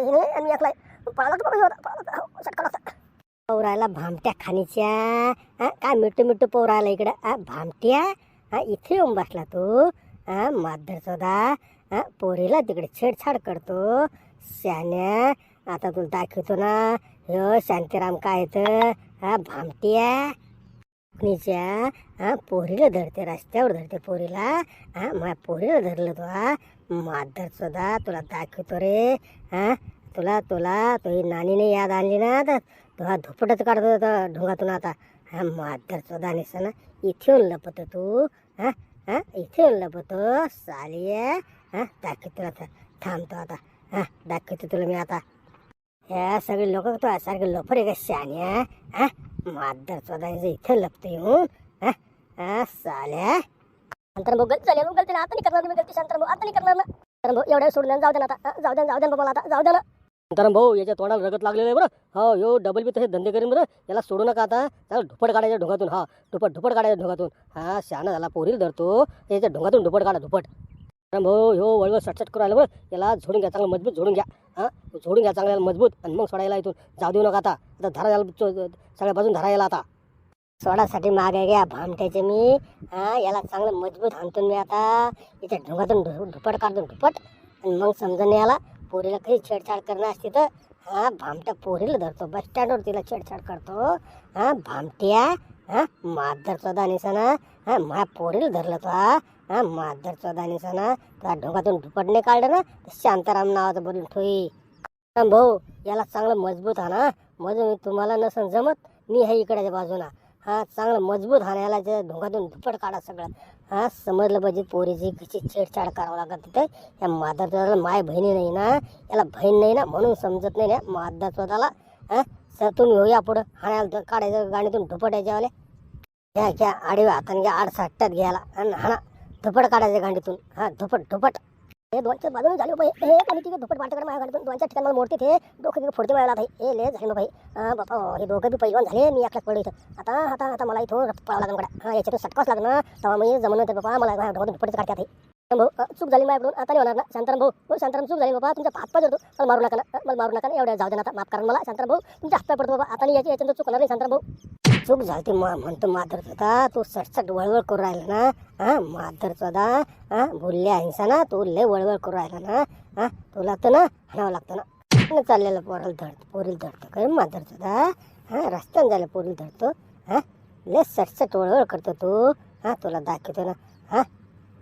आणि हे आणि मी एकलाय पळाला तू पळाला सटका हो, पौरायला भामट्या खाणीच्या. काय मिठू मिठू पौरायला इकडं? आ भामट्या? हा इथे येऊन बसला तू. हा माधर चोदा हा पोरीला तिकडे छेडछाड करतो. शान्या आता तुला दाखवतो ना. ह्यो शांतीराम काय तर हा भामट्या. नीच्या हा पोरीला धरते रस्त्यावर धरते पोरीला. हा माझ्या पोरीला धरलं तू हा. माधर चोदा तुला दाखवतो रे. हा तुला तुला तुझी नानीने याद आणली ना आता. तो हा धुपटच काढतो होता ढोंगातून आता. हा माधर चोदा ना. इथे येऊन लपतो तू. हा हा इथे येऊन लपतो. साली हा दाखवतो तुला आता. थांबतो आता. हा दाखवतो तुला मी आता. ह्या सगळे लोक तो सारखे लोफर का शान्या हा मादर चोदानीचं इथे लपतो हो. येऊन हा? हा साल्या? शांतर भाऊ गलती झाली हो, गलती आता नाही करणार मी गलती शांतर भाऊ. आता नाही करणार ना. शांतर भाऊ एवढ्या सोडून द्या, जाऊ द्या ना आता. जाऊ द्या जाऊ द्या बाबा आता. जाऊ द्या ना. कारण भाऊ याच्या तोंडाला रगत लागलेलं आहे बरं. हो यो डबल बी तसे धंदे करेन बरं. याला सोडू नका आता. त्याला ढुपट काढायच्या ढोंगातून. हा ढुपट ढुपट काढायच्या ढोंगातून. हा शहाणा झाला पोरील धरतो. याच्या ढोंगातून ढुपट काढा ढुपट. भाऊ हो, हो वळवळ सटसट करू आलं बरं. याला झोडून घ्या चांगलं मजबूत झोडून घ्या. हां? झोडून घ्या चांगल्याला मजबूत आणि मग सोडायला इथून. जाऊ देऊ नका आता. आता धरा याला सगळ्या बाजून धरा याला आता. सोडासाठी मागे घ्या भामट्याचे मी. हा याला चांगलं मजबूत हाणतो मी आता. याच्या ढुंगातून ढु- ढुपट काढतो ढुपट. आणि मग समजून याला पोरीला काही छेडछाड करणं असते तर हा भामट्या पोरीला धरतो. बस स्टँडवर तिला छेडछाड करतो. हा भामट्या हा माप धरतो निसाना. हा माझ्या पोरीला धरलं तो हा. हा माधर चौदानीचा ना त्या ढोंगातून नाही काढलं ना तर शांताराम नावाचं बोलून ठोई. भाऊ याला चांगलं मजबूत हा ना मजून तुम्हाला नसन जमत मी हे इकडच्या बाजूला. हा चांगलं मजबूत हा ना याला त्या ढोंगातून ढुपट काढा सगळं. हा समजलं पाहिजे पोरीची कशी छेडछाड करावं लागत तिथे या माधर चौदाला माय बहिणी नाही ना याला बहीण नाही ना म्हणून समजत नाही ना माधर चौदाला. हा सर तुम्ही घेऊया पुढं हाण्याला काढायचं गाडीतून ढुपटायच्या वाले. घ्या घ्या आडव्या हाताने घ्या आड साठ्यात घ्यायला. आणि हाणा धुपट काढायचं गांडीतून. हा धुपट धुपट हे दोनच्या बाजून झाले बाई हे आणि तिथे धुपट वाटकडे माझ्या गाडीतून दोनच्या ठिकाणी मला मोडते ते. डोकं तिथे फोडते मला हे ले झाले ना भाई. हा बापा हे दोघं बी पैलवान झाले. मी एकल्याच पडलो इथं. आता आता आता मला इथून पळावं लागेल कडा हा याच्यातून सटकाच लागणार तेव्हा मी जमून होते बाबा मला डोक्यातून धुपटच काढते भाऊ चूक झाली माझ्याकडून. आता नाही होणार ना. शांताराम भाऊ हो शांताराम चूक झाली बाबा तुमचा हात. पाय धरतो मला मारू नका ना. मला मारू नका ना. एवढ्या जाऊ दे ना आता. माफ करा मला. शांताराम भाऊ तुमच्या हात पाय पडतो बाबा आता नाही याची याच्यानंतर चूक होणार नाही शांताराम भाऊ चूक झाली मा म्हणतो माधर तू सटसट वळवळ करू राहिला ना? हा माधर चोदा हा बोलल्या हिंसा ना तू लय वळवळ करू राहिला ना? हा तुला तर ना हाणावं लागतं ना? चाललेलं पोराला धरतो पोरील धरतो काय माधर चोदा हा रस्त्यानं झालं पोरील धरतो? हा लय सटसट वळवळ करतो तू? हा तुला दाखवतो ना? हा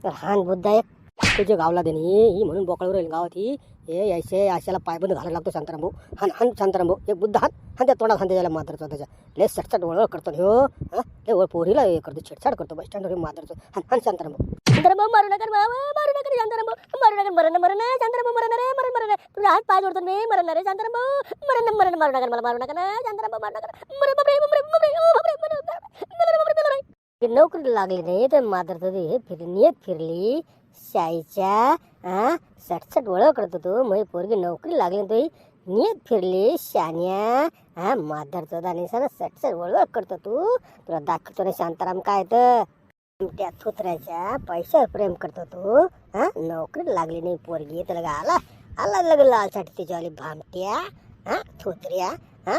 तर हान बुद्ध एक तुझ्या गावला देणे ही म्हणून बोकळवर राहील गावात ही हे यायचे अशाला पायबंद घालायला लागतो शांताराम भाऊ हान हान शांताराम भाऊ एक बुद्ध हान हान त्या तोंडात हान त्याला माधर चोदाच्या लय सटसट वळवळ करतो ह्यो हा लय वळ पोरीला हे करतो छेडछाड करतो बस स्टँडवर माधर हान हान शांताराम भाऊ शांताराम भाऊ मारू नका बाबा मारू नका रे शांताराम भाऊ मारू नका मरण मरण शांताराम भाऊ मरण रे मरण मरण तुझा हात पाय जोडतो मी मरण रे शांताराम भाऊ मरण मरण मारू नका मला मारू नका ना शांताराम भाऊ मारू नका मरण बापरे बापरे बापरे ओ बापरे मरण मरण बापरे बापरे ती नोकरी लागली नाही तर मात्र हे फिर नियत फिरली शाईच्या हा सटसट वळव करत होतो. मग पोरगी नोकरी लागली तो नियत फिरली. शान्या हा माधर चौदा सर सटसट वळवळ करतो तू तुला दाखवतो ना शांताराम काय तर. त्या थुत्र्याच्या पैशावर प्रेम करतो तू हा नोकरी लागली नाही पोरगी. तर लगा आला? आला लग लालसाठी तिच्यावाली भामट्या हा थुत्र्या हा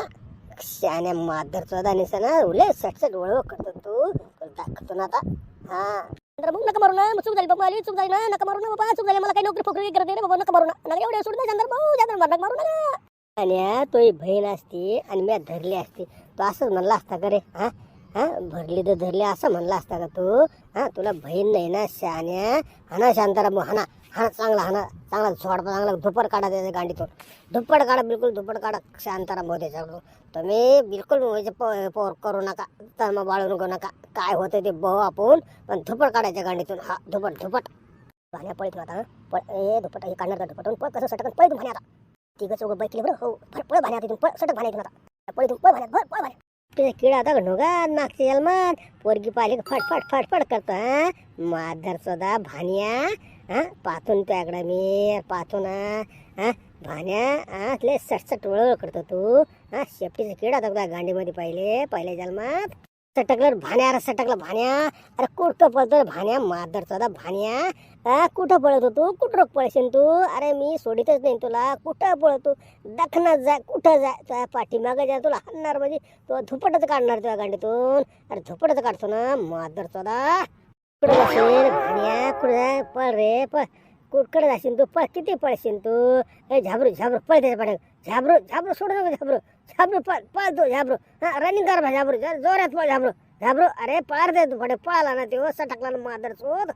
शान्या माधर चौदा निसाना उले सटसट वळवळ करतो तू तुला दाखवतो ना आता. हा. नंतर मग नका मारू ना मग चूक झाली बाबा आली चूक झाली ना नका मारू ना बाबा चूक झाली मला काही नोकरी फोकरी करते ना बाबा नका मारू ना. नका एवढे सोडून चंद्र भाऊ चंद्र मार नका मारू ना. आणि तो ही बहीण असती आणि मी धरली असती. तो असंच म्हणला असता करे हा हा भरली तर धरली असं म्हणला असता का तू? हा तुला बहीण नाही ना शान्या हाना शांताराम हाना. हा चांगला हाना. चांगला झोड चांगला धुपड काढा त्याच्या गांडीतून. धुपड काढा बिलकुल धुपड काढा शांताराम भाऊ त्याच्याकडून. तुम्ही बिलकुल प- पोर करू नका. तमा बाळू नको नका. काय होतं ते बघू आपण. पण धुपड काढायच्या गांडीतून. हा धुपट धुपट. भाण्या पळीत आता पळ ए धुपट हे काढणार का धुपटून पळ कसं सटकन? पळ भाण्या आता. तिघं चौघं बाईक बरं? हो पळ भाण्या तिथून पळ सटक भाण्या इथून आता. पळीतून पळ भाण्यात भर पळ भाण्या. तुझा किडा आता ढोगा मागचे जन्मात पोरगी पाहिली का फट फट फट फट करतो हा? माधर सदा भाण्या हा? पाथून त्याकडे मी पाहतो ना हा? भाण्या हा? लय सटसट वळवळ करतो तू हा? शेपटीचा किडा आता गांडीमध्ये पाहिले पहिल्या जन्मात सटकलं भाण्या अरे सटकलं भाण्या. अरे कुठं पळतो भाण्या? मादरचा भाण्या. हा कुठं पळत होतो? कुठं पळशील तू? अरे मी सोडितच नाही तुला. कुठं पळतो? दखनात जा कुठं जा तुझ्या पाठीमागं जा. तुला हाणणार म्हणजे तो धुपटच काढणार तुझ्या गांडीतून. अरे धुपटच काढतो ना मादरचा कुठं जाशील भाण्या? कुठं जा? पळ रे पळ. कुठकडे जाशील तू? पळ किती पळशील तू? ए झाबरू झाबरू पळ त्याच्या पाठ्या झाबरू झाबरू सोड नको झाबरू. झाबरू पळ पळतो तू झाबरू हा रनिंग कर बा झाबरू जोरात पळ झाबरू झाबरू अरे पार दे तू पाठे पळाला ना ते सटकला ना मादर शोध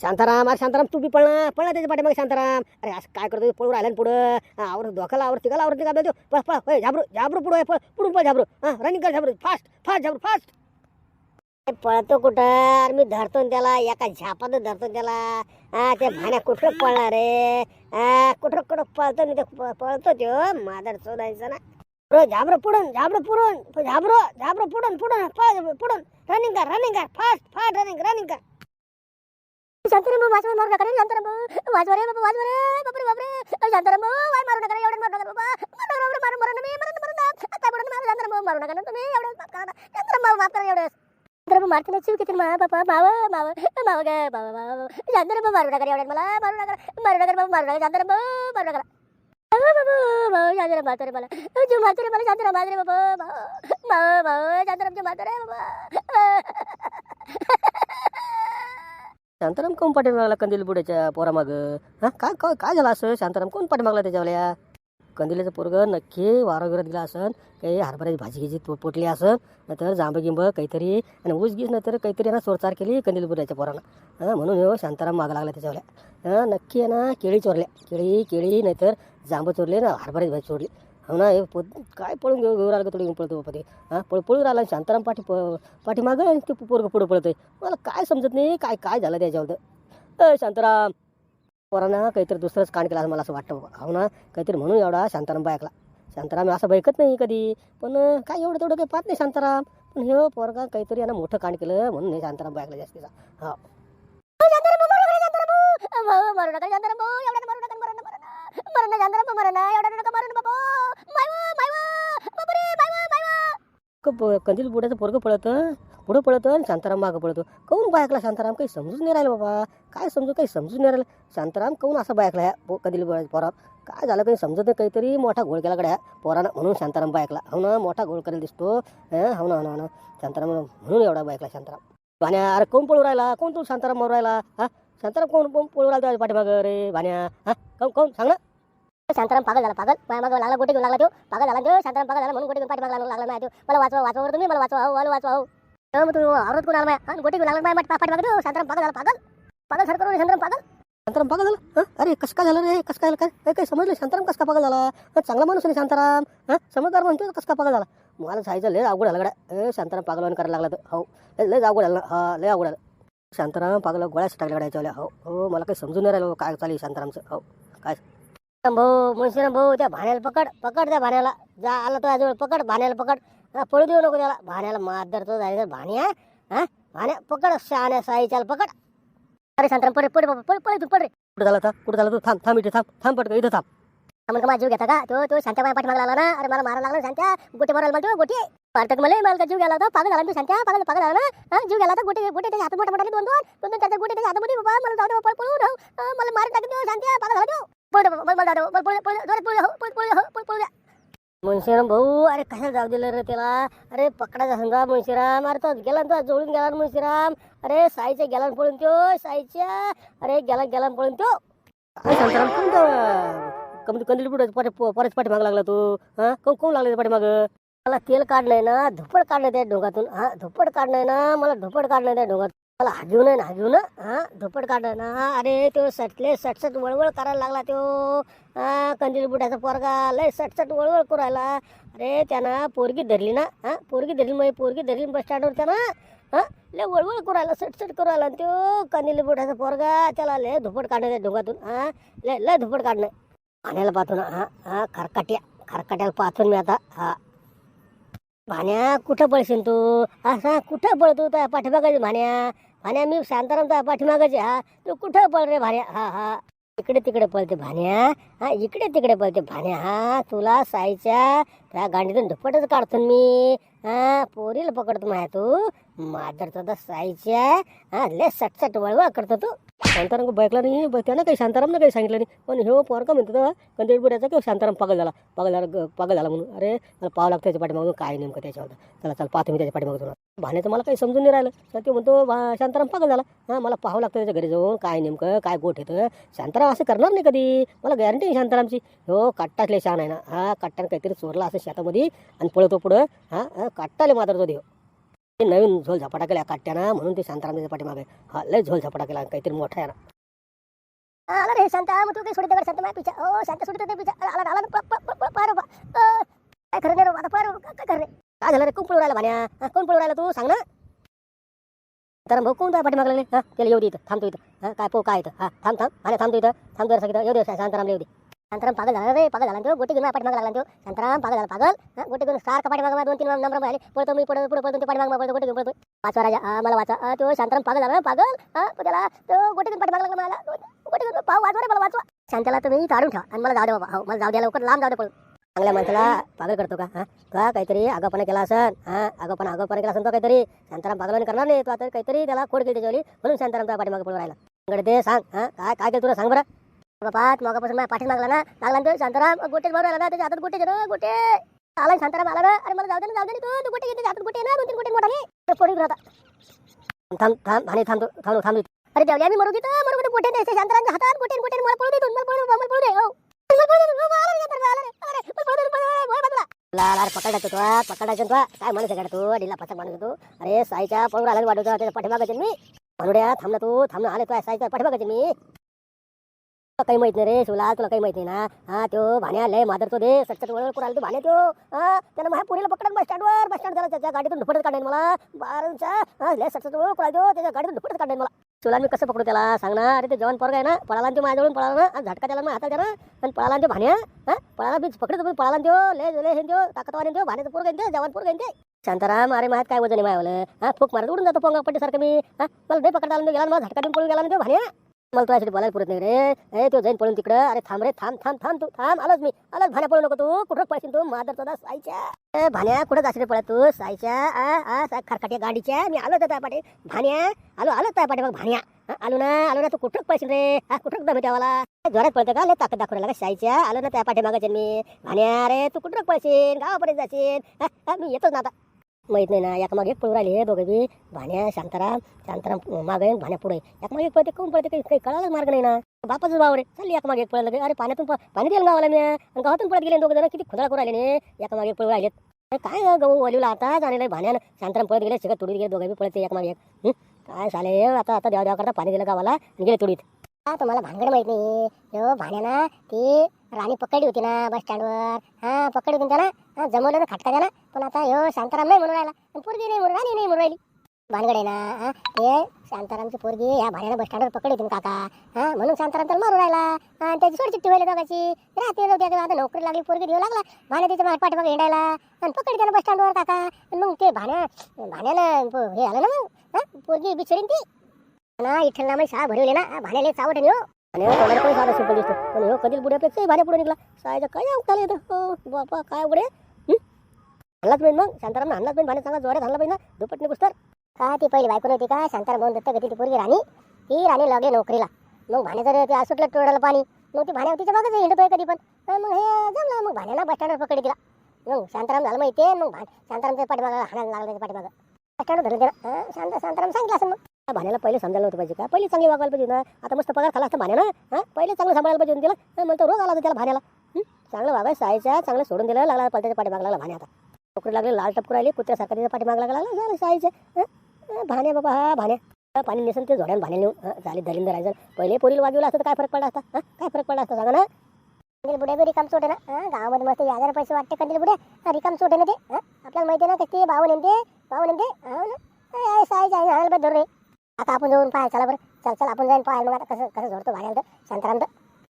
शांताराम अरे शांताराम तू बी पळना पळा त्याच्या पाठीमागे शांताराम. अरे असं काय करतो पळू राहिला पुढं? आवर धोकाला आवर तिकाला आवर तिका देतो. पळ पळ होय झाबरू झाबरू पुढं आहे, पळ. पुढून पळ झाबरू हा रनिंग कर Jhabru fast fast Jhabru fast पळतो कुठं? अरे मी धरतो त्याला एका झापात धरतो त्याला. हा ते भाण्या कुठं पळणार रे? हा कुठं कुठं पळतो मी ते पळतो त्यो मादर चोदायचा ना. पुढं झाबरं पुढून झाबरं पुढून झाबरं झाबरं पुढून पुढून पळ पुढून रनिंग कर रनिंग कर फास्ट फास्ट रनिंग रनिंग कर शांताराम वाचवा मारू नका रे शांताराम वाचवा रे बाबा वाचवा रे बापरे बापरे शांताराम वाय मारू नका रे एवढं मारू नका बाबा मारू मारू मारू नका मी मारू मारू काय पडून मारू शांताराम मारू नका ना तुम्ही एवढं माफ करा ना. शांताराम माफ करा एवढं शांताराम मारते चिव किती मा बाबा माव माव माव ग बाबा माव शांताराम मारू नका रे एवढ्यात मला मारू नका शांताराम कोण नका मागला मला मला शांताराम बाबा बाबा शांताराम कोण कंदील बुड्याच्या पोरामागं? हा काय काय काय झालं असं? शांताराम कोण पाठीमागला त्याच्यावाल्या? कंदिलाचं पोरगं नक्की वारा गिरा दिला असन काही हरभऱ्याची भाजी घ्यायची पोटली असन नाहीतर जांब गिंब काहीतरी आणि ऊस गीस नाहीतर काहीतरी यांना सोरचार केली कंदील बुड्याच्या पोरानं. हां म्हणून हो शांताराम माग लागला त्याच्यावाल्या. नक्की आहे ना केळी चोरल्या. केळी केळी नाहीतर जांब चोरले ना हरभऱ्याची भाजी चोरली. हो ना हे काय पळून घेऊ घेऊ राहिलं थोडी घेऊन पळतो बापा ते? हां? पळ पळून राहिला शांताराम पाठी प पाठीमागं आणि ते पोरगं पुढं पळतंय. मला काय समजत नाही काय काय झालं त्याच्यावर? अ शांताराम! पोरांना काहीतरी दुसरंच कांड केलं मला असं वाटतं हो ना काहीतरी म्हणून एवढा शांताराम बायकला. शांताराम असं बैकत नाही कधी. पण काय एवढं तेवढं काही पाहत नाही शांताराम. पण हे पोरगा काहीतरी यानं मोठं कांड केलं म्हणून हे शांताराम बायकला जास्तीचा. हा मारू नका शांताराम भाऊ एवढ्यात मारू नका मरण मरण मरण शांताराम मरण एवढ्यात नका मरण बाबा मायवा मायवा बापरे मायवा मायवा क- प- कंदील बुड्याचं पोरगं पळतं पुढं पळतं आणि शांताराम मागं पळतो. काऊन बायकला शांताराम? काही समजूच नाही राहिलं बाबा. काय समजू काही समजूच नाही राहिलं. शांताराम काऊन असा बायकला ह्या पो- कंदील बुड्याच्या पोरा काय झालं काही समजत नाही. काहीतरी मोठा घोळ केला गड्या पोरानं म्हणून शांताराम बायकला. हो ना मोठा घोळ करायला दिसतो. हो ना हो ना हो ना. शांताराम म्हणून एवढा बायकला शांताराम. भाण्या अरे कोण पळू राहिला? कोण तू शांताराम मारू राहिला? हा? शांताराम कोण कोण पळू राहिला पाठीमागं? रे भाण्या हा? कोण कोण सांग ना. शांताराम पागल झाला पागल. माझ्या मागं लागला गोटे घेऊन लागला तो. पागल झाला तो शांताराम पागल झाला म्हणून गोटे घेऊन पाठी मागला लागला नाही मला वाचवा वाचवा तुम्ही मला वाचवा हो मला वाचवा हो. तर मग तू आवरत कोण आला माझ्या गोटे घेऊन लागला माझ्या पाठी मागतो शांताराम पागल झाला पागल. पागल सर करून शांताराम पागल. शांताराम पागल झाला? अरे कसं काय झालं रे? कसं काय काय काय काय समजलं? शांताराम कसं काय पागल झाला? चांगला माणूस आहे शांताराम. हां समजदार म्हणतो कसं काय पागल झाला? मला जायचं लय अवघड झालं गड्या. ए शांताराम पागलवान करायला लागला तर हो लय लय अवघड झालं. हा लय अवघड झालं. शांताराम पागल गोळ्या टाकल्या गड्या हो हो मला काही समजून नाही राहिलं काय चालेल शांतारामचं. हो काय भाऊ मुन्शीराम भाऊ त्या भाण्याला पकड पकड त्या भाण्याला. जा आला तो आजवळ पकड भाण्याला पकड. हा, पळू देऊ नको त्याला. भाण्याला मार तो जायचं भाण्या हा. भाण्या पकड शहाण्या साईच्याला पकड. अरे शांताराम पड पड बाबा पळ पळ तू पड रे. कुठं झाला आता कुठं झाला तू? थांब थांब इथे थांब थांब पटकन इथं थांब. म्हणून माझा जीव घेता का? तो तो शांत्या माझ्या पाठीमागे लागला ना. अरे मला मारायला लागला शांत्या. गोटे मारायला मला तो गोटे. मारतात मला मला का जीव गेला होता पागल झाला तू शांत्या पागल पागल झाला ना. जीव गेला होता गोटे गोटे त्याच्या हातात मोठा मोठा दोन दोन दोन त्याच्या गोटे त्याच्या हातामध्ये बाबा मला जाऊ दे पळ. मुन्शीराम भाऊ अरे कशाला जाऊ दिलं रे त्याला? अरे पकडायचा समजा मुन्शीराम अरे तो गेला तो जोडून गेला ना मुन्शीराम अरे साईच्या गेला पळून त्यो साईच्या. अरे गेला गेला पळून त्यो. कमी कंदील पुढे परत पाठी माग लागला तू. हा? कोण कोण लागला पाठी माग मला तेल काढलंय ना धुपड काढलंय त्या डोंगातून. हा? धुपड काढलंय ना मला धुपड काढलंय त्या ढोंगातून मला हागीव ना हागीव ना हा धुपट काढलं ना. अरे तो सटले सटसट वळवळ करायला लागला तो. हा कंदील बुटाचा पोरगा लय सटसट वळवळ करायला अरे त्यानं पोरगी धरली ना. हा पोरगी धरली मग पोरगी धरली बस स्टँडवर त्यानं. हा लय वळवळ करायला सटसट करू राहिला. आणि तो कंदील बुटाचा पोरगा त्याला लय धुपट काढणं त्या हा लय लय धुपट काढणं पाण्याला पाहतो ना हा हा खरकाट्या खरकाट्याला पाहतो मी आता हा. भाण्या कुठं पळशील तू? असा कुठं पळतो त्या पाठीमागायचे भाण्या भाण्या मी शांताराम त्या पाठीमागायचे हा? तू कुठं पळ रे भाण्या? हा हा. इकडे तिकडे पळते भाण्या हा? इकडे तिकडे पळते भाण्या हा? तुला साईच्या त्या गांडीतून धुपटच काढतो मी हा? पोरीला पकडतो माया तू. मादरचा तर साईच्या हा लय सटसट वळवळ करतो तू. शांताराम बैकला नाही त्यानं काही शांतारामनं काही सांगितलं नाही. पण हे हो पोर का म्हणतो कंदीड बुड्याचा किंवा शांताराम पागल झाला. पागल झाला पागल झाला म्हणून. अरे मला पाव लागतं त्याच्या पाठीमागून काय नेमकं त्याच्यावर. चला चल पाहतो मी त्याच्या पाठीमागून भाण्याचं मला काही समजून नाही राहिलं. तर ते म्हणतो शांताराम पागल झाला. हां मला पाहावं लागतं त्याच्या घरी जाऊन. काय नेमकं काय गोठ येतं शांताराम असं करणार नाही कधी. मला गॅरंटी आहे शांतारामची. हो काट्टातले शान आहे ना. हा काट्टाने काहीतरी चोरला असं शेतामध्ये आणि पळतो पुढं. हां हा, काट्टाले मात्र देव. ते नवीन झोल झपाटा केला काट्यानं म्हणून ते शांतारामच्या पाठी पाठीमागे. हा लय झोल झपाटा केला काहीतरी मोठा आहे ना. आला रे शांत मग तू काही सोडित शांत माझ्या पिछा. ओ शांत सोडित होते पिछा. आला आला पार बा. काय खरं नाही रे आता पार काय खरं काय झालं रे कोण पळू राहिला भाण्या? कोण राहिला तू? सांग ना. तर भाऊ कोण तुझ्या पाठीमागला नाही हा त्याला येऊ दे इथं थांबतो इथं. हा काय पो काय इथं? हा थांब थांब. भाण्या थांबतो इथं. थांबतो सांगितलं येऊ दे शांतारामला येऊ दे. शांताराम पागल झाला रे पागल झाला तो गोटी घेऊन माझ्या पाठीमाग लागला तो. शांताराम पागल झाला पागल गोटी घेऊन सारखा पाठीमाग दोन तीन नंबर आले पळतो मी पडतो पुढे पळतो ते पाठीमाग पळतो गोटी घेऊन पळतो. वाचवा राजा मला वाचा तो शांताराम पागल झाला पागल हा तो त्याला तो गोटी घेऊन पाठीमाग लागला मला. गोटी घेऊन पाव वाचवा रे मला वाचवा. शांताला तुम्ही काढून ठेवा आणि मला जाऊ दे बाबा. हो मला जाऊ द्या लवकर लांब जाऊ दे पळून. चांगल्या माणसाला पागल करतो का हा? का काहीतरी आगापणा केला असन हा? आगापणा आगापणा केला असन तो काहीतरी. शांताराम पागलवाणी करणार नाही तो आता काहीतरी त्याला खोड केली त्याच्यावली. म्हणून शांताराम त्या पाठीमागे पळून राहिला. ते सांग हा? काय काय केलं तुला सांग बरं. बाबा मगापासून माझ्या पाठीत मागला ना. लागला ना तो शांताराम. गोटे बरोबर आला त्याच्या हातात गोटे ना गोटे. आला शांताराम आला ना. अरे मला जाऊ दे ना जाऊ दे ना तू. गोटे घेते हातात गोटे ना. दोन तीन गोटे मोठा तो राहता थांब थांब आणि थांबतो थांबतो थांबतो अरे देवल्या मी मरू देतो मरू देतो गोटे द्यायचे शांतारामच्या हातात गोटे गोटे मला पळू दे तू मला पळू मला पळू दे. हो. मला पकडायचं तू पकडायचं तू काय माणूस आहे तू ढिला पचक माणूस तू. अरे साईच्या पळून आला वाढवतो त्याच्या पाठीमागायचे मी. म्हणूया थांबला तू थांबला आले तू साईच्या पाठीमागायचे मी. काही माहीत नाही रे शिवला तुला काही माहीत नाही ना? हा तो भाण्या लय मादरतो दे सटसट वळ करून तो भाण्या तो हा त्यानं माझ्या पुरीला पकडत बस स्टँडवर बस स्टँड झाला त्याच्या गाडीतून धुपटच काढेल मला. बारांचा हा लय सटसट वळ करून त्याच्या गाडीतून धुपटच काढेल मला. तुला मी कसं पकडू त्याला? सांग ना अरे ते जवान पोरग आहे ना पळाला आणि तो माझ्याजवळून पळाला ना आणि झटका त्याला मग हातात ना आणि पळाला आणि भाण्या हा पळाला मी पकडतो तुम्ही पळाला आणि तो लय लय हे देऊ ताकदवान आहे भाण्याचं पोरग आहे ते जवान पोरग आहे ते. शांताराम अरे माझ्यात काय वजन आहे माझ्यावालं? हा फूक मारत उडून जातो पोंगा पट्टीसारखं मी हा मला नाही पकडता आलं गेला आणि मला झटका देऊन पळून गेला ना तो भाण्या. मला तुझ्यासाठी बोलायला पुरत नाही रे. ए तो जाईन पळून तिकडं. अरे थांब रे थांब थांब थांब तू. थांब आलोच मी. आलोच भाण्या पळू नको तू. कुठं पळशील तू? मादर तुझा साईच्या. भाण्या कुठं जाशील पळा तू? साईच्या आ आ गाडीच्या. मी आलो त्या पाठी भाण्या आलो आलो त्या पाठी मग भाण्या आलो ना आलो ना. तू कुठं पळशील रे? हा कुठं दम त्यावाला? जोरात पळतं का? लय ताकद दाखवला का साईच्या? आलो ना त्या पाठी मागायचे मी भाण्या रे तू कुठं पळशील? गावापर्यंत जाशील? मी येतोच ना आता. माहीत नाही ना. एका मागे एक पळू राहिले दोघे बी. भाण्या शांताराम शांताराम मागे भाण्या पुढे. एक मागे एक पळते कोण पळते काही काही मार्ग नाही ना. बापाच भाव रे चालली एकमाग एक पळलं अरे पाण्यातून पाणी दिलं गावाला मी. आणि गावातून पळत गेले दोघे जण. किती खुदळा करू राहिले ने मागे एक पळू राहिलेत. काय गहू वलीला आता? जाणे भाण्यानं शांताराम पळत गेले सगळं तुडीत गेले दोघे बी पळते एक. मागे एक काय झाले आता आता देवा देवा करता पाणी दिलं गावाला आणि गेले तुडीत. हा तुम्हाला भानगड माहीत नाही. भाण्यानं ती राणी पकडली होती ना बस स्टँडवर हा पकडली होती त्याला. हा जमवलं तर खटका ना पण आता हो शांताराम नाही म्हणून राहिला. पोरगी नाही म्हणून राणी नाही म्हणून राहिली. भानगड आहे ना हा? ते शांतारामची पोरगी या भाड्यानं बस स्टँडवर पकडली तुम्ही काका. हा म्हणून शांताराम तर मारून राहिला. आणि त्याची सोड चिठ्ठी व्हायला दोघाची. राहते आता नोकरी लागली पोरगी देऊ लागला. भाण्या त्याच्यामागे पाठीमागे हिंडायला. आणि पकडली त्यानं बस स्टँडवर काका. मग ते भाण्या भाण्यानं हे आलं ना मग हा? पोरगी बिचरीन ती. ना इथं ना शाळा भरवली ना. भाण्याला चावट हो. आणि हो, कलर पण साधा सिंपल दिसतो. पण हो कधीच बुड्यापेक्षाही भाड्या पुढे निघला. सायचा काय अवकाल येतं हो बापा काय उघडे आणलाच पाहिजे मग? शांताराम आणलाच पाहिजे भाने सांगा जोरात हल्ला पाहिजे ना? दुपटने तर का ती पहिली बायको नव्हती का? शांताराम भाऊन दत्त घेतली ती पोरगी राणी. ती राणी लागली नोकरीला. मग भाने जर ते असुटलं टोळाला पाणी मग ती भाण्या तिच्या मागच हिंडतोय कधी पण. तर मग हे जमलं मग भाण्याला बस स्टँडवर पकडे दिला. मग शांताराम झालं माहिती मग भा शांतारामच्या पाठीमागं हाणायला लागलं पाठीमागं. बस स्टँडवर धरलं त्याला. शांत शांताराम सांगितलं असं मग. भाण्याला पहिले समजायला नव्हतं पाहिजे का? पहिले चांगली वागायला पाहिजे ना. आता मस्त पगार खाला असतं भाण्यानं हां? पहिले चांगलं सांभाळायला पाहिजे तिला. हं, म्हणतो रोग आला होता त्याला भाण्याला. चांगलं वागाय सायच्या चांगलं सोडून दिलं लागला पलट्याच्या पाठीमाग लागला भाण्या आता. नोकरी लागली लाल टपकू राहिली कुत्र्यासारखा त्याच्या पाठीमाग लागला लागला झालं सायच्या भाण्या बाबा हा भाण्या. पाणी नेसन ते झोड्यान भाण्या नेऊन झाली दलिंदर राहायचं पहिले पोरील वाजवलं असतं तर काय फरक पडला असता? हं? काय फरक पडला असता सांगा ना? कंदील बुड्या बी रिकाम सोटे ना? गावामध्ये मस्त हजार पैसे वाटते कंदील बुड्या रिकाम सोटे ना ते? आपल्याला माहिती आहे ना कसे भाऊ नेमते? भाऊ नेमते? हो ना? काय आहे आणायला धरून. आता आपण जाऊन पाहायला चला बरं. चल चल आपण जाईन पाहायला. मग आता कसं कसं झोडतो भाण्याला तर? शांताराम तर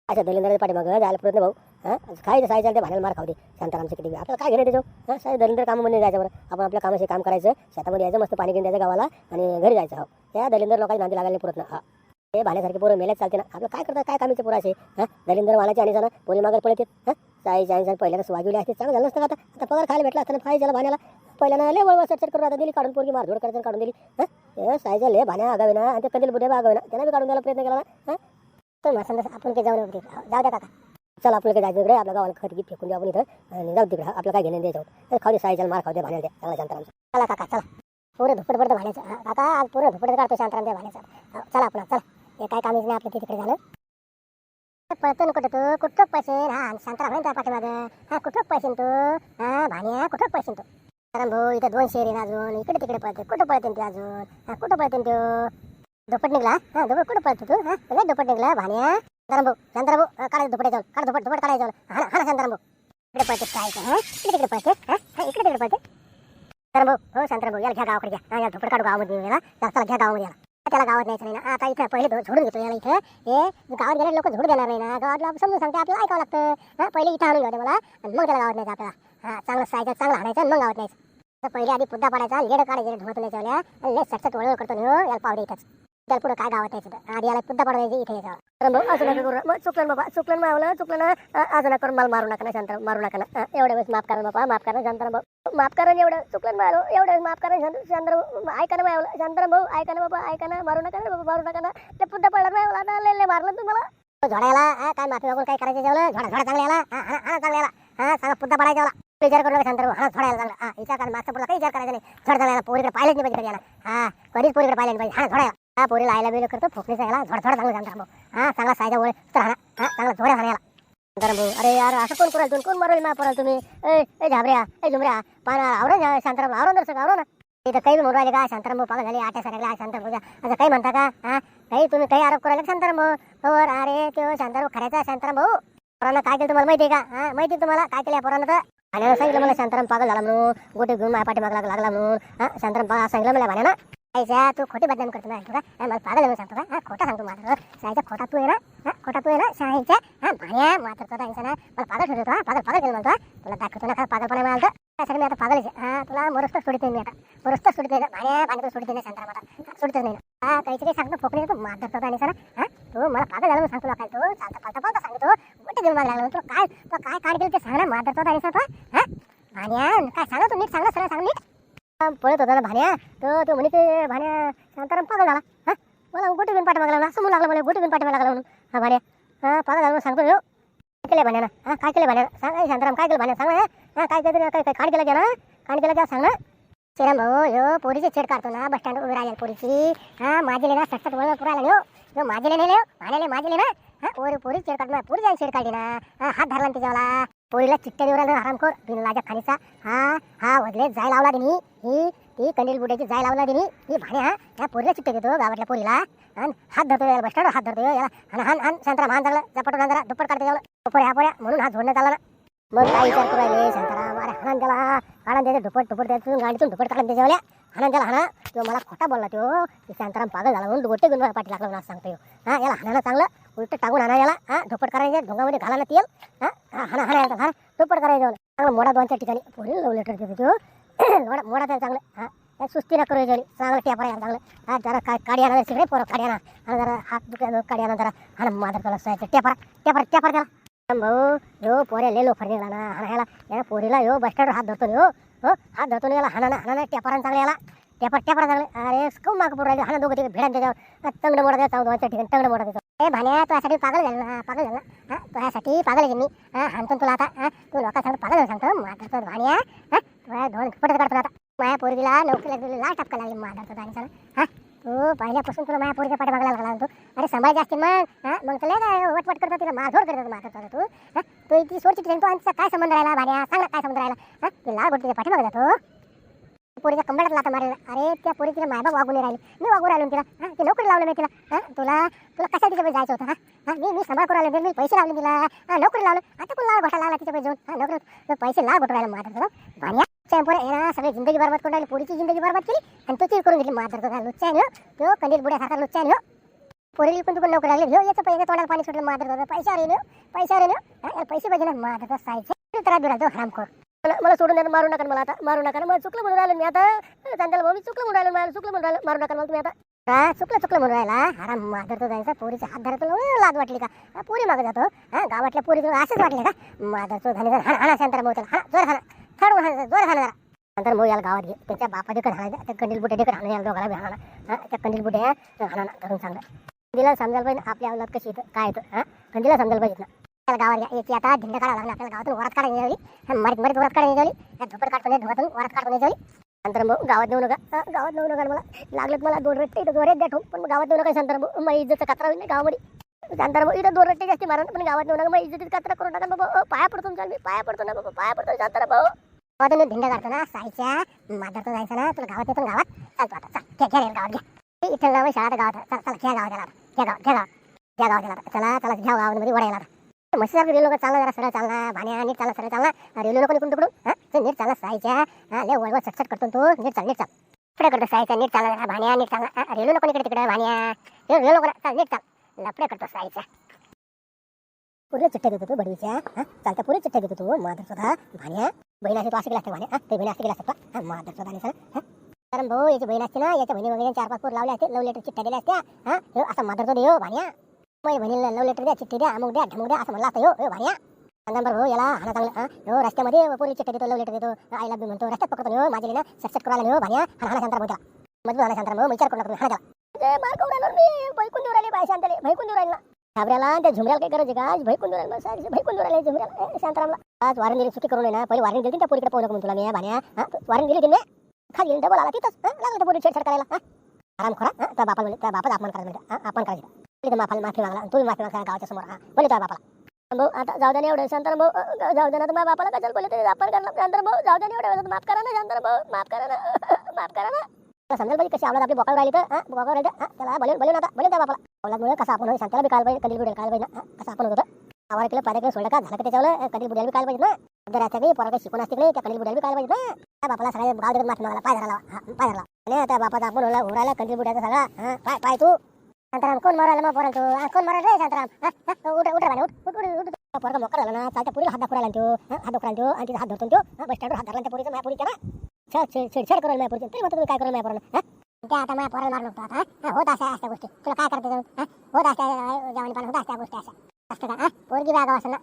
अच्छा मग जायला पुरत भाऊ. हां? काय साय चालते भाण्याला मार खाऊ दे. शांतारामचं किती आपल्याला काय घेणं त्याच्यावर हां? साय दलिंदर कामामध्ये जायचं बरं. आपण आपल्या कामाशी काम करायचं शेतामध्ये यायचं मस्त पाणी घेऊन द्यायचं गावाला आणि घरी जायचं हो. त्या दलिंदर लोकांची नांदी लागायला पुरत ना. हे भाण्यासारखे पोरं मेल्याच चालते ना. आपलं काय करतात? काय कामीचे पोरं असे? हां? दलिंदर मालाचे आणि ना पोरी मागे पळते. हां? साई चाळीस चाळीस पहिल्यांदा वाजवली असते. चांगलं झालं नसतं का आता? आता पगार खायला भेटला असताना फाय झाला भाण्याला. पहिल्यानं लय वळवा सटसट करून आता दिली काढून पोरगी मारधोड करायचं काढून दिली. हां? हे लय भाण्या आगावे ना आणि ते कंदील बुढे आगावे ना त्यांना बी काढून द्यायला प्रयत्न केला ना. हां? तर मला समजा आपण काही जाऊन जाऊ द्या काका. चला आपल्याला काय जायचं इकडे. आपल्या गावाला खत गीत फेकून द्या आपण इथं. आणि जाऊ तिकडे. आपलं काय घेणं द्यायचं खाऊ दे साईजाला मार खाऊ दे भाण्याला द्या. चांगला शांताराम चला काका चला. पोरं धुपट पडतं भाण्याचं. काका आज पोरं धुपट काढतो शांताराम त्या भाण्याचं. चला आपण चला. हे काय कामीच नाही आपलं ते तिकडे झालं? पळतो ना कुठं तू? कुठं पैसे हा शांताराम आहे पाठीमागं. हा कुठं पैसे तू? हा भाण्या कुठं पैसे तू? कारण भाऊ इथं दोन शेर आहे ना अजून. इकडे तिकडे पळते. कुठं पळते ते अजून? हा कुठं पळते तो दुपट निघला? हा दुपट कुठं पळतो तू? हा दुपट निघला भाण्या. शांताराम भाऊ शांताराम भाऊ. हा, काढायचं दुपटे जाऊन काढ दुपट दुपट काढायचं हा ना, हा ना शांताराम भाऊ. इकडे पळते काय हा इकडे तिकडे पळते. हा हा, इकडे तिकडे पळते. शांताराम भाऊ हो शांताराम भाऊ. याला घ्या गावाकडे घ्या. हा या दुपट काढू गावामध्ये याला. जास्त घ्या गावामध्ये याला. त्याला गावात न्यायचं नाही ना. आता इथं पहिले झोडून घेतो याला इथं. हे गावात गेले लोक झोडू देणार नाही ना. गावातला समजून सांगते आपल्याला ऐकावं लागतं. हा पहिले इथं आणून घेऊ मला. आणि मग त्याला गावात न्यायचं आपल्याला. हा चांगलं सायचं चांगलं हाणायचं मग गावात न्यायचं. तर पहिले आधी पुद्दा पाडायचा लेड काढायचे धुवत याच्या आणि लेट सटसट वळवळ करतो ना हो, याला पावडे इथंच. त्याला पुढे काय गावात यायचं आधी याला पुद्दा पडवायची इथे यायचं. तर भाऊ असं नका करू. मग चुकलं बाबा चुकलं मावलं चुकलं ना अं, असं नका करून मला मारू नका ना शांत मारू नका ना. एवढ्या वेळेस माफ करा बाबा माफ करा ना भाऊ. माफ करा एवढं. चुकलं मारो एवढ्या वेळेस माफ करा ना शांत- शांताराम ऐका ना मावलं शांताराम भाऊ ऐका ना बाबा ऐका ना मारू नका ना बाबा मारू नका ना. ते पुद्दा पडला मावला ना लय मारलं तुम्हाला. झोडायला काय माफी मागून काय करायचं जेवलं झोडा झोडा चांगला याला. हा चांगला याला. हा सांगा पुद्दा पडायचा याला. विचार करू नका शांताराम हा झोडायला चांगला. हा विचार करा मागचा पुढला काही विचार करायचा नाही. झोड चांगला पोरीकडे पाहिलेच नाही पाहिजे याला. हा कधीच पोरीकडे पाहिलं नाही पाहिजे. हा झोडायला हा पोरीला आयला बिल करतो फोकणी याला झोड झोड चांगला शांताराम भाऊ हा चांगला सायदा ओळ तर हा हा चांगला झोड्या हाणा याला भाऊ अरे यार असं कोण कराल तुम्ही कोण मारल मा पराल तुम्ही? ए झाबऱ्या ए झुमऱ्या पान आवरण जा शांताराम आवरण दर्शक ना. इथं काही म्हणून राहिले का? शांताराम भाऊ पागल झाले आट्या सारखला शांताराम भाऊ असं काही म्हणता का? हा काही तुम्ही काही आरोप करायला का शांताराम भाऊ? हो अरे तो शांताराम खऱ्याचा शांताराम भाऊ. पोरांना काय केलं तुम्हाला माहिती आहे का? हा माहिती तुम्हाला? काय केलं या पोरांना तर? भाण्यानं सांगितलं मला शांताराम पागल झाला म्हणून गोटे घेऊन माझ्या पाठीमाग लागला लागला म्हणून. हा शांताराम पागल सांगितलं मला भाण्यानं. आईच्या तू खोटी बदनाम करतो ना तुला हा, मला पागल म्हणून सांगतो का? हा खोटा सांगतो माझं शाळेचा खोटा तू आहे ना? हा खोटा तू आहे ना? शाळेच्या हा भाण्या मात्र तो ना? मला पागल ठेवतो हा पागल पागल केलं म्हणतो तुला दाखवतो ना खरं पागलपणा मला तर त्यासाठी मी आता पागल हा तुला मरस्त सोडित मी आता. मरस्त सोडित नाही भाण्या भाण्या सोडित नाही शांताराम मला सोडितच नाही ना. हा काहीतरी सांगतो फोकणे तू मार धरतो आणि सर हा तू मला पागल झालं सांगतो तुला काय तू? चालता पालता पालता सांगतो. मोठे देऊन मला लागला. तुला काय तुला काय काढ केलं ते सांग ना मार धरतो आणि सर हा? भाण्या काय सांगा तू नीट सांगा ना सरळ सांग नीट. पळत होता ना भाण्या तर तो म्हणे ते भाण्या शांताराम पागल झाला. हा? मला गोटे घेऊन पाठवा लागला. असं म्हणू लागला मला गोटे घेऊन पाठवा लागला म्हणून. हा भाण्या. हा पागल झाला म्हणून सांगतो ह्यो. काय केलं भाण्यानं? हा काय केलं भाण्यानं? सांग शांताराम काय केलं भाण्या सांग हा. काय केलं काय काय कांड केलं का ना. कांड केलं का सांग ना. श्रीराम भाऊ यो पोरीची छेड काढतो ना बस स्टँड उभी राहिल्या पोरीची. हा माझेले ना सटसट वळण पुरायला ह्यो ह्यो माझेले नाही ह्यो भाण्याले माझेले ना? हा पोरी पोरी छेड काढतो पोरी जाईल छेड काढली ना. हा हात धरला ना त्याच्यावाला पोरीला चिट्ट्या देऊ राहिला हरामखोर बिनलाच्या खानीचा हा हा वदले जाय लावला दिनी ही ती कंडील बुड्याची जाय लावला दिनी ही भाण्या हा या पोरीला चिट्ट्या देतो हो, गावातल्या पोरीला. आणि हात धरतो याला बसणार हात धरतो हो, याला. आणि हान हान संत्रा मान चांगला झपाटून जरा दुप्पट काढते याला. पोऱ्या पोऱ्या म्हणून हात झोडण्यात आला ना. मग काय विचार करू राहिले शांताराम अरे हाणा त्याला हाणा त्याचं दुप्पट धुपट त्यातून गाडीतून दुप्पट काढून त्याच्यावाल्या हाणा त्याला हाणा. तो मला खोटा बोलला तो. की शांताराम पागल झाला म्हणून गोटे घेऊन पाठी लागला म्हणून सांगतो हा याला हाणाला चांगलं. उलट टाकून हाणा याला. हा दुप्पट करायचं ढोंगामध्ये घालायला तेल. हा हाणा हाणा हा दुप्पट करायचं. चांगलं मोडा दोन चार ठिकाणी. पुढील लव लेटर देतो तो. मोडा मोडा त्याला चांगलं. हा त्या सुस्ती ना करू याच्यावाली. चांगलं टेपर याला चांगलं. हा जरा का काडी आणा पोरं काडी आणा. आणि जरा हात दुखल्या काडी आणा जरा. हा मादर त्याला सायचं. टेपर टेपर टेपर त्याला. भाऊ यो पोऱ्या लय लोफर निघाला ना हाणा ह्याला या पोरीला यो बसस्टँड हात धरतो ना, हो हो हात धरतो याला हाणा ना हाणा ना टेपरान चांगलं याला टेपर टेपरा चांगले अरे कम माग पुढे हाणा दोघं तिकडे भिडा त्याच्यावर तंगड मोडा द्यायचा दोनच्या ठिकाणी तंगड मोडा द्यायचा ए भाण्या तुझ्यासाठी पागल झालं ना पागल झालं ना हा तुझ्यासाठी पागल आहे मी हा हाणतो तुला आता हा तू लोका पागल झालं सांगतो माधरतो भाण्या हा तुझ्या दोन पडत काढतो आता माझ्या पोरीला नोकरीला गेली लाल टपका लागली माधरतो आणि सर हा तू पहिल्यापासून तुला माझ्या पोरीच्या पाठ बघायला लागला तू अरे सांभाळ जास्ती मग. हा मग तुला काय वटवट करतो तिला. माधोड करतो माधरतो तू. हा तू इतकी सोडची ट्रेन तो आमचा काय संबंध राहिला भाड्या? सांग ना काय संबंध राहिला. हा ते लाल गोटीच्या पाठी पाठीमागे जातो. पोरीच्या कंबळात लाता मारेल. अरे त्या पोरी तिला मायबाप वागून राहिली. मी वागून राहिलो तिला? हा ती नोकरी लावलं मी तिला. हा तुला तुला कशा तिच्याकडे जायचं होतं? हा हा मी मी सांभाळ करून आलो मी पैसे लावले तिला. हा नोकरी लावलं. आता कोण लाल घोटा लागला तिच्याकडे जाऊन? हा नोकरी पैसे लाल घोटा राहिला मात्र भाण्या चॅम्पोर आहे ना सगळी जिंदगी बरबाद करून राहिली पोरीची जिंदगी बरबाद केली आणि तो चीर करून घेतली माझा तो लुच्चा आहे तो कंदील बुड्यासारखा लुच्चा आहे ना. पोरीला पण तुम्ही नोकरी लागली ह्यो याचं पैसे तोंडाला पाणी सुटलं मात्र पैशावर येईल पैशावर येईल हा, याला पैसे पाहिजे ना माझा मात्र सायचे त्रास दिला तो हरामखोर. मला सोडून द्या मारू नका मला आता मारू नका मला चुकलं म्हणून राहिलं मी आता. चांदला भाऊ मी चुकलं म्हणून राहिलं मला चुकलं म्हणून राहिलं मारू नका मला तुम्ही आता. हा चुकलं चुकलं म्हणून राहिला अरे माधर तो जायचा पोरीचा हात धरतो लाज वाटली का? पोरी मागं जातो हा गावातल्या पोरी तुला असंच वाटले का? माधर तो झाले हा हाणा शांतर भाऊ त्याला हा जोर हाणा. थड हाणायचं जोर हाणा जरा. नंतर मग याला गावात घे. त्याच्या बापा देखत हाणा त्या कंदील बुटे देखत हाणा दोघाला बी हाणा हा त्या कंदील बुट्या हाणा धरून सांगा. कंदीला समजायला पाहिजे आपल्या अवलात कशी येतं काय येतं हा? कंदीला समजायला पाहिजे ना त्याला गावात घ्या. याची आता धिंड काढावं लागला आपल्याला गावातून वरात काढायची यावी मरीत मरीत वरात काढायची यावी या धोपड काढतो धुवातून वरात काढून यावी नंतर मग गावात देऊ नका. गावात देऊ नका मला. लागलं मला दोन रट्टे इथं जोरात द्या ठेवून. पण गावात देऊ नका नंतर मग इज्जतचा कचरा होईल गावामध्ये. शांतर इथं दोन रट्टे जास्ती मारा पण गावात नेऊ नका माझी इज्जतीचा कचरा करू नका बाबा. पाया पडतो तुमच्या मी पाया पडतो ना बाबा पाया पडतो शांतर भाऊ. गावातून धिंड काढतो ना साईच्या माधरतो जायचं ना तुला गावात येतो गावात? चालतो आता चल घ्या घ्या गावात घ्या इथं गाव शाळा गावात चल चला घ्या गावात याला घ्या गाव घ्या गाव घ्या गावात गेला चला चला घ्या गावामध्ये वडायला आता. मस्त रेल्वे लोक चालला जरा सरळ चालला भाण्या नीट चालला सरळ चालला रेल्वे लोक निघून तिकडून हा? नीट चालला साईच्या हा लय वळवळ सटसट करतो तो. नीट चाल नीट चाल. इकडे करतो साईच्या नीट चालला भाण्या नीट चालला रेल्वे लोक इकडे तिकडे भाण्या. रेल्वे लोक चाल नीट चाल. लफडे करतो साईच्या पुरे चिठ्ठ्या देतो तू बडवीच्या हा चालता पुरे चिठ्ठ्या देतो तू माधर स्वतः भाण्या बहीण असते तू असं गेला भाण्या ते बहीण असते केला असते माधर स्वतः आणि सर कारण भाऊ याची बहीण असते ना याच्या बहिणी वगैरे चार पाच पोर लावले असते लव लेटर चिठ्ठ्या दिल्या असत्या हा असं असा माधर तो देऊ भाण्या मग बहिणीला लव लेटर द्या चिठ्ठी द्या अमुक द्या ढमुक द्या असं म्हणलं असतं हो भाण्या नंबर भाऊ याला हाना चांगलं हो रस्त्यामध्ये पोलीस चिठ्ठी देतो लव लेटर देतो आईला म्हणतो रस्त्यात पकडतो ह्यो माझ्या ना सटसट करायला हो भाण्या हाना हाना शांतर म्हणतो मजबूत हाना शांतर भाऊ विचार करू नका हाना त्याला मार मी भैकून देऊ राहिले बाय शांतले भैकून देऊ राहिला घाबऱ्याला त्या झुमऱ्याला काही गरज का? भैकून देऊ राहिला भैकून देऊ राहिले झुमऱ्याला शांतारामला. आज दिली करून ना पहिले वारण दिली त्या पोरीकडे पाहू नको तुला मी भाण्या. हा दिली तिने खाली डबल आला तिथंच लागलं त्या पोरी छेडछाड करायला आराम खरा त्या बापाला बोलले त्या बापाचा अपमान म्हणजे माफाला माफी मागला तू माफी मागला गावाच्या समोर हा. बोले त्या बापाला. भाऊ आता जाऊ द्या एवढं शांतर भाऊ जाऊ द्या ना तर बापाला कशाला बोलले तरी अपमान करणार भाऊ जाऊ द्या एवढं माफ करा ना शांतर भाऊ माफ करा ना माफ करा ना. समजेल पाहिजे कशी आवडत आपली बोकाळ राहिली तर हा बोकाळ राहिली तर, त्याला बोलून बोलून आता बोलून त्या बापाला. अवलादमुळे कसं आपण होईल? बी काल पाहिजे कधी बुडेल काल पाहिजे कसं आपण होतं आवाज केलं पाहिजे सोडलं का? झालं का त्याच्यावर? कधी बुडेल बी काल पाहिजे ना? जर राहत्या काही पोराकडे शिकून असते नाही त्या कधी बुडेल बी काल पाहिजे ना? त्या बापाला सगळ्या गाव देत माफी मागला पाय धरला पाय धरला आणि त्या बापाचा आपण होला उराला कधी बुड्याचा सगळा. पाय पाय तू. शांताराम कोण मारायला मग पोराला तू कोण मारायला रे शांताराम? उठ उठ उठ उठ उठ पोरगा मोकार झाला ना चालत्या पुरीला हात दाखवला तो. हात दाखवला तो आणि तिचा हात धरतो तो. बस स्टँडवर हात धरला त्या पुरीचा माझ्या पुरीच्या ना छेड करून माझ्या पुरीच्या तरी म्हणतो तुम्ही काय करून माझ्या पोरांना त्या आता माझ्या पोराला मारलो आता हा, होत अशा अशा गोष्टी. तुला काय करते हा? होत असत्या जेवणी पाणी होत असत्या गोष्टी अशा. असतं का हा? पोरगी बी आगाव असं ना.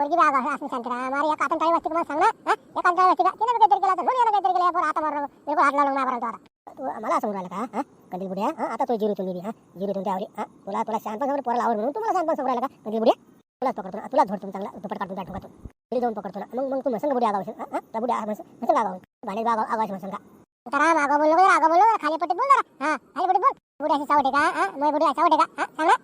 पोरगी बी आगाव असं शांतराम मारे एक आता काय वाजते मला सांग ना हा? एक आता काय का? तिने काहीतरी केला म्हणून यानं काहीतरी केलं. पोर आता मारलो बिलकुल हात लावलं माझ्या आता. मला असं राहिला का हा? कंदील बुड्या हा? आता तो जिरू तुम्ही हा? जिरू तुमच्या आवडी हा? तुला तुला शांत समोर पोराला आवड म्हणून. तुम्हाला शांत समोर राहिला का कंदील बुढ्या? तुलाच पकडतो ना धोड धरतो चांगला दुपट काढून त्या ठोकातून घरी जाऊन पकडतो ना. मग मग तू मसंग बुडी आगावशील. हा बुडी त्या मसंग आगाव भांडे आगाव आगावशी मसंग का राम आगाव बोललो का? आगाव बोललो खाली पट्टीत बोल जरा. हा खाली पट्टीत बोल. बुडी अशी सावटे का? हा? मग बुडी सावटे का? हा सांगा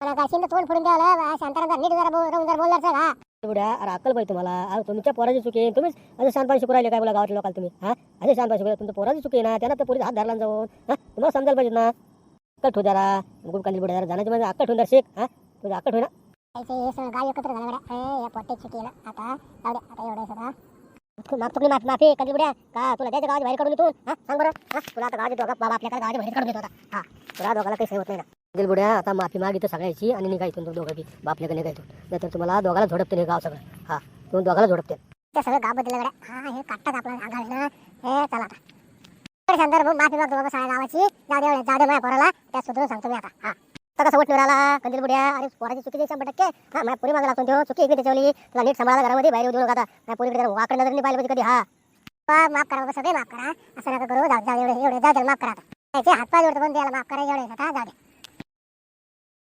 मला काय शिंद तोंड फोडून द्यावं शांताराम नीट जरा रंग राहून जरा बोल जरा हा. बुड्या अरे अक्कल पाहिजे तुम्हाला. तुमच्या पोराची चुकी आहे. तुम्हीच असे शानपान शिकू राहिले काय बोला गावातल्या लोकांना तुम्ही? हा? असे शानपान शिकू तुमच्या पोराची चुकी ना? त्यांना त्या पोरीचा हात धरला जाऊन. हा? तुम्हाला समजायला पाहिजे ना? अक्कल ठेवू जरा. गुड कांदी बुड्या जरा जाण्याची म्हणजे अक्कल ठेवून जरा शिक हा? तुझं अक्कल ठेवू ना. हे सगळं गाव एकत्र झालं बरं. हे या पोट्याची चुकी आता जाऊ दे आता एवढं सगळं माफ माफी माफी कंदी बुड्या? का तुला द्यायचं गावाची बाहेर काढून देतो हा सांग बरं. हा तुला आता गावाची दोघा बाबा आपल्याकडे गावाची बाहेर काढून देतो आता. हा तुला दोघाला काही होत नाही ना. दिल बुड्या आता माफी माग इथं सगळ्याची आणि निघा इथून दोघं बी. बापल्याकडे निघायचो नाहीतर तुम्हाला दोघाला झोडपते हे गाव सगळं. हा तुम्ही दोघाला झोडपते. ते सगळं गाव बदललं गड्या हा हे काटतात आपला आगाव हे चला आता. तर माफी मागतो बाबा सगळ्या गावाची. जाऊ दे जाऊ दे माझ्या पोराला. त्या सुधरून सांगतो मी आता. हा. आता कसं उठून राहिला कंदील बुड्या अरे पोराची चुकी शंभर टक्के हा माझ्या पुरी मागे लागतो तो चुकी इकडे त्याच्यावली तुला नीट सांभाळा घरामध्ये बाहेर येऊ देऊ नका आता. माझ्या पुरीकडे जरा वाकडे नजर नाही पाहिलं कधी. हा. माफ करा बाबा सगळे माफ करा. असं नका करू. जाऊ जाऊ एवढे एवढे जाऊ दे माफ करा आता. त्याचे हातपाय जोडतो पण त्याला माफ करा एवढे जाऊ द्या